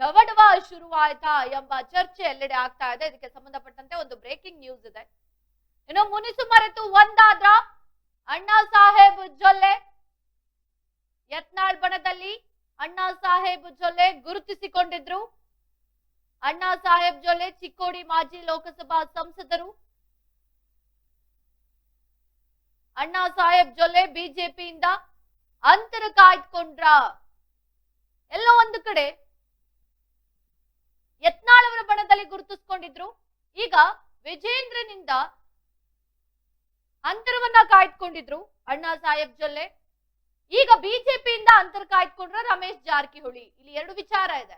ಡವಡವ ಶುರುವಾಯ್ತಾ ಎಂಬ ಚರ್ಚೆ ಎಲ್ಲೆಡೆ ಆಗ್ತಾ ಇದೆ. ಇದಕ್ಕೆ ಸಂಬಂಧಪಟ್ಟಂತೆ ಒಂದು ಬ್ರೇಕಿಂಗ್ ನ್ಯೂಸ್ ಇದೆ. ಇನ್ನು ಮುನಿಸು ಮರೆತು ಒಂದಾದ್ರ ಅಣ್ಣಾ ಸಾಹೇಬ್ ಜೊಲ್ಲೆ ಯತ್ನಾಳ್ ಬಣದಲ್ಲಿ ಅಣ್ಣಾ ಸಾಹೇಬ್ ಜೊಲ್ಲೆ ಗುರುತಿಸಿಕೊಂಡಿದ್ರು. ಅಣ್ಣಾ ಸಾಹೇಬ್ ಜೊಲ್ಲೆ ಚಿಕ್ಕೋಡಿ ಮಾಜಿ ಲೋಕಸಭಾ ಸಂಸದರು. ಅಣ್ಣಾ ಸಾಹೇಬ್ ಜೊಲ್ಲೆ ಬಿಜೆಪಿಯಿಂದ ಅಂತರ ಕಾಯ್ದುಕೊಂಡ್ರ ಎಲ್ಲೋ ಒಂದು ಕಡೆ ಯತ್ನಾಳ್ ಅವರ ಬಣದಲ್ಲಿ ಗುರುತಿಸ್ಕೊಂಡಿದ್ರು. ಈಗ ವಿಜೇಂದ್ರನಿಂದ ಅಂತರವನ್ನ ಕಾಯ್ದುಕೊಂಡಿದ್ರು ಅಣ್ಣಾ ಸಾಹೇಬ್ ಜೊಲ್ಲೆ. ಈಗ ಬಿಜೆಪಿಯಿಂದ ಅಂತರ ಕಾಯ್ದುಕೊಂಡ್ರ ರಮೇಶ್ ಜಾರಕಿಹೊಳಿ. ಇಲ್ಲಿ ಎರಡು ವಿಚಾರ ಇದೆ.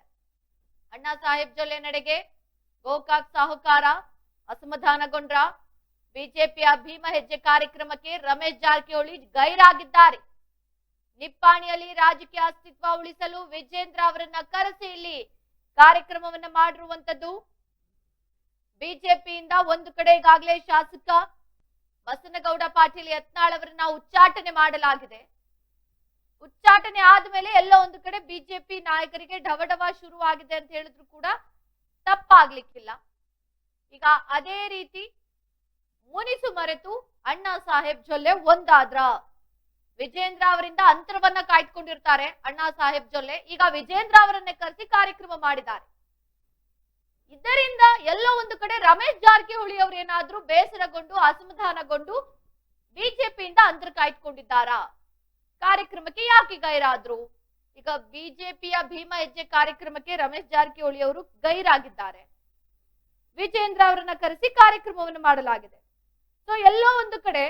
ಅಣ್ಣಾ ಸಾಹೇಬ್ ಜೊಲ್ಲೆ ನಡೆಗೆ ಗೋಕಾಕ್ ಸಾಹುಕಾರ, ಅಸಮಾಧಾನಗೊಂಡ್ರ. ಬಿಜೆಪಿಯ ಭೀಮ ಹೆಜ್ಜೆ ಕಾರ್ಯಕ್ರಮಕ್ಕೆ ರಮೇಶ್ ಜಾರಕಿಹೊಳಿ ಗೈರಾಗಿದ್ದಾರೆ. ನಿಪ್ಪಾಣಿಯಲ್ಲಿ ರಾಜಕೀಯ ಅಸ್ತಿತ್ವ ಉಳಿಸಲು ವಿಜೇಂದ್ರ ಅವರನ್ನ ಕರೆಸಿ ಇಲ್ಲಿ ಕಾರ್ಯಕ್ರಮವನ್ನ ಮಾಡಿರುವಂತದ್ದು ಬಿಜೆಪಿಯಿಂದ ಒಂದು ಕಡೆ ಈಗಾಗಲೇ ಶಾಸಕ ಬಸನಗೌಡ ಪಾಟೀಲ್ ಯತ್ನಾಳ್ ಅವರನ್ನ ಉಚ್ಚಾಟನೆ ಮಾಡಲಾಗಿದೆ. ಉಚ್ಚಾಟನೆ ಆದ್ಮೇಲೆ ಎಲ್ಲ ಒಂದು ಕಡೆ ಬಿಜೆಪಿ ನಾಯಕರಿಗೆ ಢವಢವ ಆಗಿದೆ ಅಂತ ಹೇಳಿದ್ರು ಕೂಡ ತಪ್ಪಾಗ್ಲಿಕ್ಕಿಲ್ಲ. ಈಗ ಅದೇ ರೀತಿ ಮುನಿಸು ಮರೆತು ಅಣ್ಣಾ ಸಾಹೇಬ್ ಜೊಲ್ಲೆ ಒಂದಾದ್ರ? ವಿಜೇಂದ್ರ ಅವರಿಂದ ಅಂತರವನ್ನ ಕಾಯ್ದುಕೊಂಡಿರ್ತಾರೆ ಅಣ್ಣಾ ಸಾಹೇಬ್ ಜೊಲ್ಲೆ. ಈಗ ವಿಜೇಂದ್ರ ಅವರನ್ನೇ ಕರೆಸಿ ಕಾರ್ಯಕ್ರಮ ಮಾಡಿದ್ದಾರೆ. ಇದರಿಂದ ಎಲ್ಲ ಒಂದು ಕಡೆ ರಮೇಶ್ ಜಾರಕಿಹೊಳಿ ಅವರು ಏನಾದ್ರೂ ಬೇಸರಗೊಂಡು, ಅಸಮಾಧಾನಗೊಂಡು ಬಿಜೆಪಿಯಿಂದ ಅಂತರ ಕಾಯ್ದುಕೊಂಡಿದ್ದಾರಾ? ಕಾರ್ಯಕ್ರಮಕ್ಕೆ ಯಾಕೆ ಗೈರಾದ್ರು? ಈಗ ಬಿಜೆಪಿಯ ಭೀಮ ಹೆಜ್ಜೆ ಕಾರ್ಯಕ್ರಮಕ್ಕೆ ರಮೇಶ್ ಜಾರಕಿಹೊಳಿ ಅವರು ಗೈರಾಗಿದ್ದಾರೆ. ವಿಜೇಂದ್ರ ಅವರನ್ನ ಕರೆಸಿ ಕಾರ್ಯಕ್ರಮವನ್ನು ಮಾಡಲಾಗಿದೆ. ಸೊ ಎಲ್ಲೋ ಒಂದು ಕಡೆ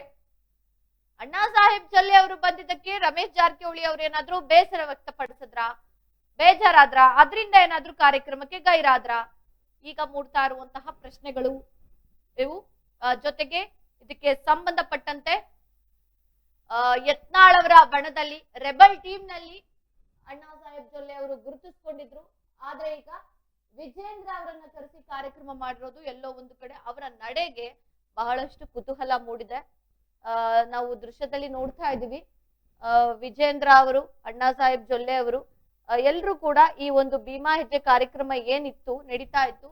ಅಣ್ಣಾ ಸಾಹೇಬ್ ಜೊಲ್ಲೆ ಅವರು ಬಂದಿದ್ದಕ್ಕೆ ರಮೇಶ್ ಜಾರಕಿಹೊಳಿ ಅವರು ಏನಾದ್ರೂ ಬೇಸರ ವ್ಯಕ್ತಪಡಿಸಿದ್ರ? ಬೇಜಾರಾದ್ರ? ಅದರಿಂದ ಏನಾದ್ರೂ ಕಾರ್ಯಕ್ರಮಕ್ಕೆ ಗೈರಾದ್ರ? ಈಗ ಮೂಡ್ತಾ ಇರುವಂತಹ ಪ್ರಶ್ನೆಗಳು ಇವು. ಜೊತೆಗೆ ಇದಕ್ಕೆ ಸಂಬಂಧಪಟ್ಟಂತೆ ಯತ್ನಾಳ್ ಅವರ ಬಣದಲ್ಲಿ, ರೆಬಲ್ ಟೀಮ್ನಲ್ಲಿ ಅಣ್ಣಾ ಸಾಹೇಬ್ ಜೊಲ್ಲೆ ಅವರು ಗುರುತಿಸ್ಕೊಂಡಿದ್ರು. ಆದ್ರೆ ಈಗ ವಿಜೇಂದ್ರ ಅವರನ್ನ ಕರೆಸಿ ಕಾರ್ಯಕ್ರಮ ಮಾಡಿರೋದು ಎಲ್ಲೋ ಒಂದು ಕಡೆ ಅವರ ನಡೆಗೆ ಬಹಳಷ್ಟು ಕುತೂಹಲ ಮೂಡಿದೆ. ನಾವು ದೃಶ್ಯದಲ್ಲಿ ನೋಡ್ತಾ ಇದ್ದೀವಿ. ವಿಜೇಂದ್ರ ಅವರು ಅಣ್ಣಾ ಸಾಹೇಬ್ ಜೊಲ್ಲೆ ಅವರು ಎಲ್ಲರೂ ಕೂಡ ಈ ಒಂದು ಭೀಮಾ ಹೆಜ್ಜೆ ಕಾರ್ಯಕ್ರಮ ಏನಿತ್ತು ನಡೀತಾ ಇತ್ತು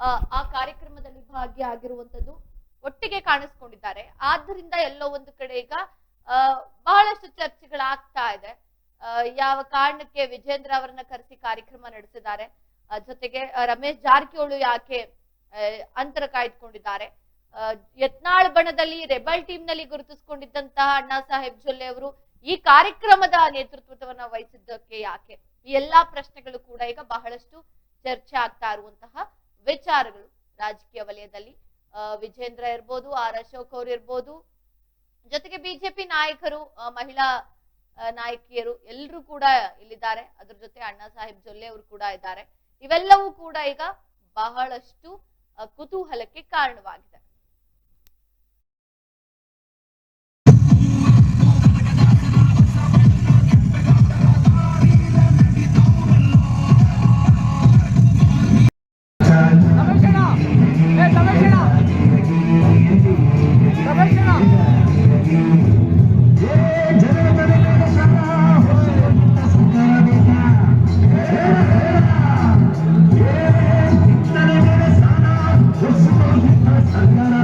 ಆ, ಕಾರ್ಯಕ್ರಮದಲ್ಲಿ ಭಾಗಿಯಾಗಿರುವಂತದ್ದು ಒಟ್ಟಿಗೆ ಕಾಣಿಸ್ಕೊಂಡಿದ್ದಾರೆ. ಆದ್ದರಿಂದ ಎಲ್ಲೋ ಒಂದು ಕಡೆ ಈಗ ಬಹಳಷ್ಟು ಚರ್ಚೆಗಳಾಗ್ತಾ ಇದೆ. ಯಾವ ಕಾರಣಕ್ಕೆ ವಿಜೇಂದ್ರ ಅವರನ್ನ ಕರೆಸಿ ಕಾರ್ಯಕ್ರಮ ನಡೆಸಿದ್ದಾರೆ. ಜೊತೆಗೆ ರಮೇಶ್ ಜಾರಕಿಹೊಳಿ ಯಾಕೆ ಅಂತರ ಕಾಯ್ದುಕೊಂಡಿದ್ದಾರೆ. ಯತ್ನಾಳ್ ಬಣದಲ್ಲಿ ರೆಬಲ್ ಟೀಮ್ನಲ್ಲಿ ಗುರುತಿಸಿಕೊಂಡಿದ್ದಂತಹ ಅಣ್ಣಾ ಸಾಹೇಬ್ ಜೊಲ್ಲೆ ಅವರು ಈ ಕಾರ್ಯಕ್ರಮದ ನೇತೃತ್ವವನ್ನ ವಹಿಸಿದ್ದಕ್ಕೆ ಯಾಕೆ? ಈ ಎಲ್ಲಾ ಪ್ರಶ್ನೆಗಳು ಕೂಡ ಈಗ ಬಹಳಷ್ಟು ಚರ್ಚೆ ಆಗ್ತಾ ಇರುವಂತಹ ವಿಚಾರಗಳು. ರಾಜಕೀಯ ವಲಯದಲ್ಲಿ ವಿಜೇಂದ್ರ ಇರ್ಬೋದು, ಆರ್ ಅಶೋಕ್ ಅವರು ಇರ್ಬೋದು, ಜೊತೆಗೆ ಬಿಜೆಪಿ ನಾಯಕರು ಮಹಿಳಾ ನಾಯಕಿಯರು ಎಲ್ಲರೂ ಕೂಡ ಇಲ್ಲಿದ್ದಾರೆ. ಅದ್ರ ಜೊತೆ ಅಣ್ಣಾ ಸಾಹೇಬ್ ಜೊಲ್ಲೆ ಅವರು ಕೂಡ ಇದ್ದಾರೆ. ಇವೆಲ್ಲವೂ ಕೂಡ ಈಗ ಬಹಳಷ್ಟು ಕುತೂಹಲಕ್ಕೆ ಕಾರಣವಾಗಿದೆ. أكبر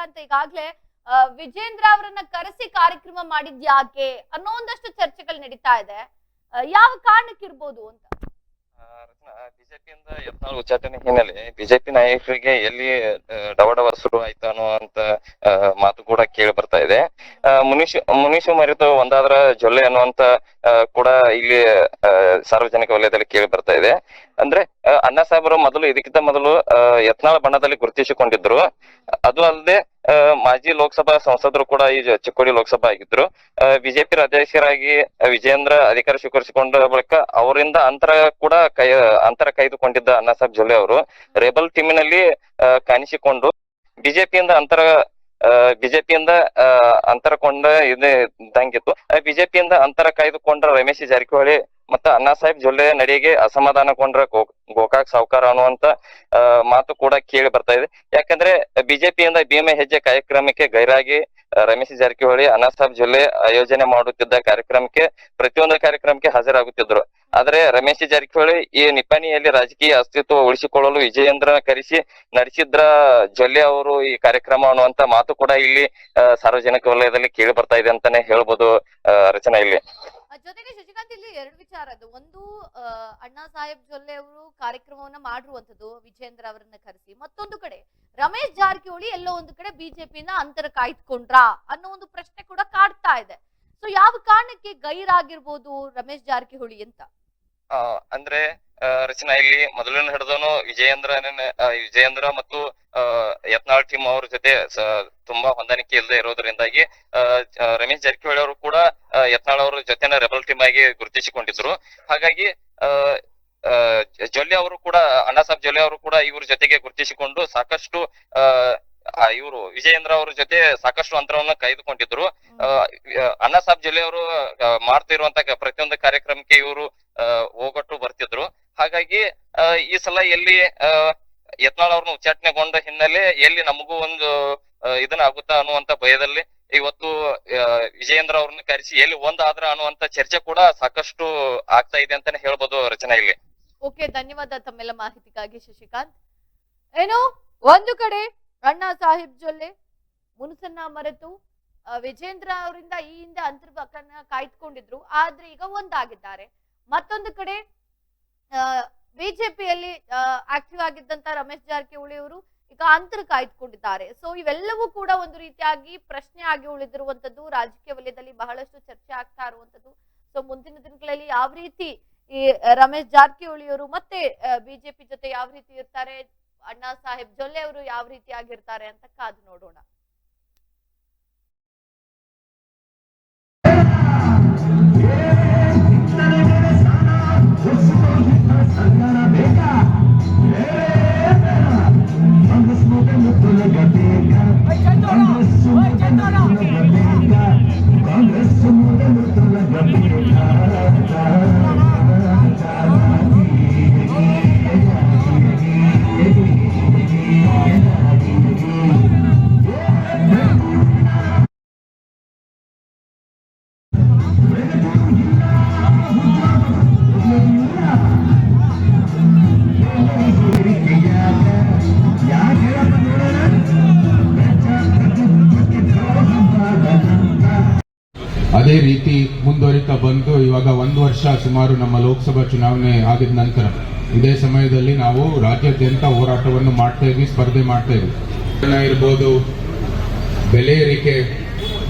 ಶಶಿಕಾಂತ್ ಈಗಾಗ್ಲೇ ವಿಜೇಂದ್ರ ಅವರನ್ನ ಕರೆಸಿ ಕಾರ್ಯಕ್ರಮ ಮಾಡಿದ್ಯಾಕೆ ಅನ್ನೋ ಒಂದಷ್ಟು ಚರ್ಚೆಗಳು ನಡೀತಾ ಇದೆ. ಯಾವ ಕಾರಣಕ್ಕಿರ್ಬೋದು ಅಂತ? ಬಿಜೆಪಿಯಿಂದ ಯತ್ನಾಳ್ ಉಚ್ಚಾಟನೆ ಹಿನ್ನೆಲೆ ಬಿಜೆಪಿ ನಾಯಕರಿಗೆ ಎಲ್ಲಿ ಡವಡವ ಶುರು ಆಯ್ತು ಅನ್ನುವಂತ ಮಾತು ಕೂಡ ಕೇಳಿ ಬರ್ತಾ ಇದೆ. ಮುನೀಶ್ ಮುನಿಷು ಮರಿತು ಒಂದಾದ್ರ ಜೊಲ್ಲೆ ಅನ್ನುವಂತ ಕೂಡ ಇಲ್ಲಿ ಸಾರ್ವಜನಿಕ ವಲಯದಲ್ಲಿ ಕೇಳಿ ಬರ್ತಾ ಇದೆ. ಅಂದ್ರೆ ಅಣ್ಣಾ ಸಾಹೇಬರು ಮೊದಲು ಇದಕ್ಕಿಂತ ಮೊದಲು ಯತ್ನಾಳ ಬಣ್ಣದಲ್ಲಿ ಗುರುತಿಸಿಕೊಂಡಿದ್ರು. ಅದು ಅಲ್ಲದೆ ಮಾಜಿ ಲೋಕಸಭಾ ಸಂಸದರು ಕೂಡ ಈ ಚಿಕ್ಕೋಡಿ ಲೋಕಸಭಾ ಆಗಿದ್ರು. ಬಿಜೆಪಿ ರಾಜ್ಯಾಧ್ಯಕ್ಷರಾಗಿ ವಿಜೇಂದ್ರ ಅಧಿಕಾರ ಸ್ವೀಕರಿಸಿಕೊಂಡ ಬಳಿಕ ಅವರಿಂದ ಅಂತರ ಕೂಡ ಕೈ, ಅಂತರ ಕಾಯ್ದುಕೊಂಡಿದ್ದ ಅಣ್ಣಾ ಸಾಹೇಬ್ ಜೊಲ್ಲೆ ಅವರು ರೇಬಲ್ ಟೀಮಿನಲ್ಲಿ ಕಾಣಿಸಿಕೊಂಡು ಬಿಜೆಪಿಯಿಂದ ಅಂತರ ಬಿಜೆಪಿಯಿಂದ ಅಂತರಕೊಂಡ ಇದೆ ಇದ್ದಂಗಿತ್ತು. ಬಿಜೆಪಿಯಿಂದ ಅಂತರ ಕಾಯ್ದುಕೊಂಡ್ರ ರಮೇಶ್ ಜಾರಕಿಹೊಳಿ ಮತ್ತ ಅಣ್ಣಾ ಸಾಹೇಬ್ ಜೊಲ್ಲೆ ನಡೆಗೆ ಗೋ, ಗೋಕಾಕ್ ಸಾವುಕಾರ ಅನ್ನುವಂತ ಮಾತು ಕೂಡ ಕೇಳಿ ಬರ್ತಾ ಇದೆ. ಯಾಕಂದ್ರೆ ಬಿಜೆಪಿಯಿಂದ ಭೀಮೆ ಹೆಜ್ಜೆ ಕಾರ್ಯಕ್ರಮಕ್ಕೆ ಗೈರಾಗಿ ರಮೇಶ್ ಜಾರಕಿಹೊಳಿ, ಅಣ್ಣಾ ಸಾಹೇಬ್ ಜೊಲ್ಲೆ ಆಯೋಜನೆ ಮಾಡುತ್ತಿದ್ದ ಕಾರ್ಯಕ್ರಮಕ್ಕೆ, ಪ್ರತಿಯೊಂದು ಕಾರ್ಯಕ್ರಮಕ್ಕೆ ಹಾಜರಾಗುತ್ತಿದ್ರು. ಆದ್ರೆ ರಮೇಶ್ ಜಾರಕಿಹೊಳಿ ಈ ನಿಪಾಣಿಯಲ್ಲಿ ರಾಜಕೀಯ ಅಸ್ತಿತ್ವ ಉಳಿಸಿಕೊಳ್ಳಲು ವಿಜಯೇಂದ್ರ ಕರೆಸಿ ನಡೆಸಿದ್ರ ಜೊಲ್ಲೆ ಅವರು ಈ ಕಾರ್ಯಕ್ರಮ ಅನ್ನುವಂತ ಮಾತು ಕೂಡ ಇಲ್ಲಿ ಸಾರ್ವಜನಿಕ ವಲಯದಲ್ಲಿ ಕೇಳಿ ಬರ್ತಾ ಇದೆ ಅಂತಾನೆ ಹೇಳ್ಬೋದು ರಚನಾ ಇಲ್ಲಿ. ಜೊತೆಗೆ ಶಶಿಕಾಂತ್ ಇಲ್ಲಿ ಎರಡು ವಿಚಾರ. ಅದು ಒಂದು ಅಣ್ಣಾ ಸಾಹೇಬ್ ಜೊಲ್ಲೆ ಅವರು ಕಾರ್ಯಕ್ರಮವನ್ನ ಮಾಡಿರುವಂತದ್ದು ವಿಜೇಂದ್ರ ಅವರನ್ನ ಕರೆಸಿ. ಮತ್ತೊಂದು ಕಡೆ, ರಮೇಶ್ ಜಾರಕಿಹೊಳಿ ಎಲ್ಲೋ ಒಂದು ಕಡೆ ಬಿಜೆಪಿನ ಅಂತರ ಕಾಯ್ದುಕೊಂಡ್ರಾ ಅನ್ನೋ ಒಂದು ಪ್ರಶ್ನೆ ಕೂಡ ಕಾಡ್ತಾ ಇದೆ. ಸೊ ಯಾವ ಕಾರಣಕ್ಕೆ ಗೈರಾಗಿರ್ಬೋದು ರಮೇಶ್ ಜಾರಕಿಹೊಳಿ ಅಂತ? ಅಂದ್ರೆ ರಚನಾ, ಇಲ್ಲಿ ಮೊದಲಿನ ಹಿಡಿದನು ವಿಜಯೇಂದ್ರ ವಿಜಯೇಂದ್ರ ಮತ್ತು ಯತ್ನಾಳ್ ಟೀಮ್ ಅವ್ರ ಜೊತೆ ತುಂಬಾ ಹೊಂದಾಣಿಕೆ ಇಲ್ಲದೆ ಇರೋದ್ರಿಂದಾಗಿ ರಮೇಶ್ ಜಾರಕಿಹೊಳಿ ಅವರು ಕೂಡ ಯತ್ನಾಳ್ ಅವ್ರ ಜೊತೆನ ರೆಬಲ್ ಟೀಮ್ ಆಗಿ ಗುರುತಿಸಿಕೊಂಡಿದ್ರು. ಹಾಗಾಗಿ ಜೊಲ್ಲೆ ಅವರು ಕೂಡ, ಅಣ್ಣಾ ಸಾಹೇಬ್ ಜೊಲ್ಲೆ ಅವರು ಕೂಡ ಇವ್ರ ಜೊತೆಗೆ ಗುರುತಿಸಿಕೊಂಡು ಸಾಕಷ್ಟು ಇವರು ವಿಜಯೇಂದ್ರ ಅವ್ರ ಜೊತೆ ಸಾಕಷ್ಟು ಅಂತರವನ್ನ ಕಾಯ್ದುಕೊಂಡಿದ್ರು. ಅಣ್ಣಾ ಸಾಹೇಬ್ ಜೊಲ್ಲೆ ಅವರು ಮಾಡ್ತಿರುವಂತ ಪ್ರತಿಯೊಂದು ಕಾರ್ಯಕ್ರಮಕ್ಕೆ ಇವರು ಹೋಗೊಟ್ಟು ಬರ್ತಿದ್ರು. ಹಾಗಾಗಿ ಈ ಸಲ ಎಲ್ಲಿ ಯತ್ನಾಳ್ ಅವ್ರನ್ನ ಉಚ್ಚಾಟನೆಗೊಂಡ ಹಿನ್ನೆಲೆ ಎಲ್ಲಿ ನಮಗೂ ಒಂದು ಇದನ್ನ ಆಗುತ್ತಾ ಅನ್ನುವಂತ ಭಯದಲ್ಲಿ ಇವತ್ತು ವಿಜಯೇಂದ್ರ ಅವ್ರನ್ನ ಕರೆಸಿ ಎಲ್ಲಿ ಒಂದಾದ್ರ ಅನ್ನುವಂತ ಚರ್ಚೆ ಕೂಡ ಸಾಕಷ್ಟು ಆಗ್ತಾ ಇದೆ ಅಂತಾನೆ ಹೇಳ್ಬೋದು ರಚನಾ ಇಲ್ಲಿ ಓಕೆ, ಧನ್ಯವಾದ ತಮ್ಮೆಲ್ಲ ಮಾಹಿತಿಗಾಗಿ, ಶಶಿಕಾಂತ್. ಏನು, ಒಂದು ಕಡೆ ಅಣ್ಣಾ ಸಾಹೇಬ್ ಜೊಲ್ಲೆ ಮುನ್ಸನ್ನ ಮರೆತು ವಿಜೇಂದ್ರ ಅವರಿಂದ ಈ ಹಿಂದೆ ಅಂತರ್ಭಕನ್ನ ಕಾಯ್ದುಕೊಂಡಿದ್ರು. ಆದ್ರೆ ಈಗ ಒಂದಾಗಿದ್ದಾರೆ. ಮತ್ತೊಂದು ಕಡೆ ಬಿಜೆಪಿಯಲ್ಲಿ ಆಕ್ಟಿವ್ ಆಗಿದ್ದಂತ ರಮೇಶ್ ಜಾರಕಿಹೊಳಿ ಅವರು ಈಗ ಅಂತರ ಕಾಯ್ದುಕೊಂಡಿದ್ದಾರೆ. ಸೊ ಇವೆಲ್ಲವೂ ಕೂಡ ಒಂದು ರೀತಿಯಾಗಿ ಪ್ರಶ್ನೆ ಆಗಿ ಉಳಿದಿರುವಂತದ್ದು, ರಾಜಕೀಯ ವಲಯದಲ್ಲಿ ಬಹಳಷ್ಟು ಚರ್ಚೆ ಆಗ್ತಾ ಇರುವಂತದ್ದು. ಸೊ ಮುಂದಿನ ದಿನಗಳಲ್ಲಿ ಯಾವ ರೀತಿ ಈ ರಮೇಶ್ ಜಾರಕಿಹೊಳಿ ಅವರು ಮತ್ತೆ ಬಿಜೆಪಿ ಜೊತೆ ಯಾವ ರೀತಿ ಇರ್ತಾರೆ, ಅಣ್ಣಾ ಸಾಹೇಬ್ ಜೊಲ್ಲೆ ಅವರು ಯಾವ ರೀತಿಯಾಗಿರ್ತಾರೆ ಅಂತ ಕಾದು ನೋಡೋಣ. ಅದೇ ರೀತಿ ಮುಂದುವರಿತಾ ಬಂದು ಇವಾಗ ಒಂದು ವರ್ಷ ಸುಮಾರು ನಮ್ಮ ಲೋಕಸಭಾ ಚುನಾವಣೆ ಆಗಿದ ನಂತರ ಇದೇ ಸಮಯದಲ್ಲಿ ನಾವು ರಾಜ್ಯಾದ್ಯಂತ ಹೋರಾಟವನ್ನು ಮಾಡ್ತಾ ಇದ್ವಿ, ಸ್ಪರ್ಧೆ ಮಾಡ್ತಾ ಇದ್ವಿ. ಇರ್ಬೋದು, ಬೆಲೆ ಏರಿಕೆ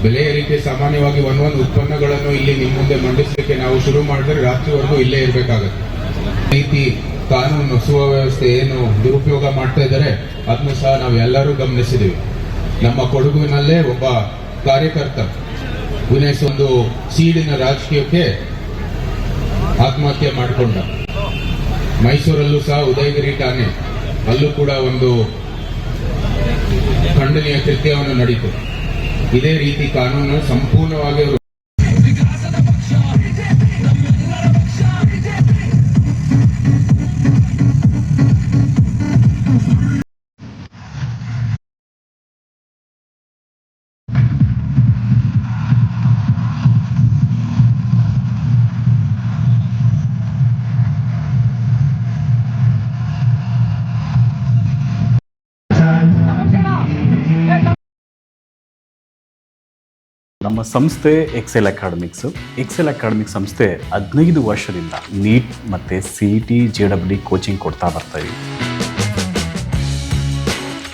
ಬೆಲೆ ಏರಿಕೆ ಸಾಮಾನ್ಯವಾಗಿ ಒಂದೊಂದು ಉತ್ಪನ್ನಗಳನ್ನು ಇಲ್ಲಿ ನಿಮ್ಮ ಮುಂದೆ ಮಂಡಿಸಲಿಕ್ಕೆ ನಾವು ಶುರು ಮಾಡಿದ್ರೆ ರಾತ್ರಿವರೆಗೂ ಇಲ್ಲೇ ಇರಬೇಕಾಗತ್ತೆ. ನೀತಿ, ಕಾನೂನು, ಸುವ್ಯವಸ್ಥೆ ಏನು ದುರುಪಯೋಗ ಮಾಡ್ತಾ ಇದ್ದಾರೆ ಅದನ್ನು ಸಹ ನಾವು ಎಲ್ಲರೂ ಗಮನಿಸಿದ್ದೀವಿ ನಮ್ಮ ಕೊಡಗುವಿನಲ್ಲೇ ಒಬ್ಬ ಕಾರ್ಯಕರ್ತ ಒಂದು ಸೀಡಿನ ರಾಜಕೀಯಕ್ಕೆ ಆತ್ಮಹತ್ಯೆ ಮಾಡಿಕೊಂಡ. ಮೈಸೂರಲ್ಲೂ ಸಹ ಉದಯಗಿರಿ ಠಾಣೆ, ಅಲ್ಲೂ ಕೂಡ ಒಂದು ಖಂಡನೀಯ ಕೃತ್ಯವನ್ನು ನಡೀತು. ಇದೇ ರೀತಿ ಕಾನೂನು ಸಂಪೂರ್ಣವಾಗಿ ನಮ್ಮ ಸಂಸ್ಥೆ ಎಕ್ಸೆಲ್ ಅಕಾಡೆಮಿಕ್ಸ್ ಎಕ್ಸೆಲ್ ಅಕಾಡೆಮಿಕ್ ಸಂಸ್ಥೆ ಹದಿನೈದು ವರ್ಷದಿಂದ ನೀಟ್ ಮತ್ತು C E T J W coaching ಕೊಡ್ತಾ ಬರ್ತಾ ಇದ್ದೀವಿ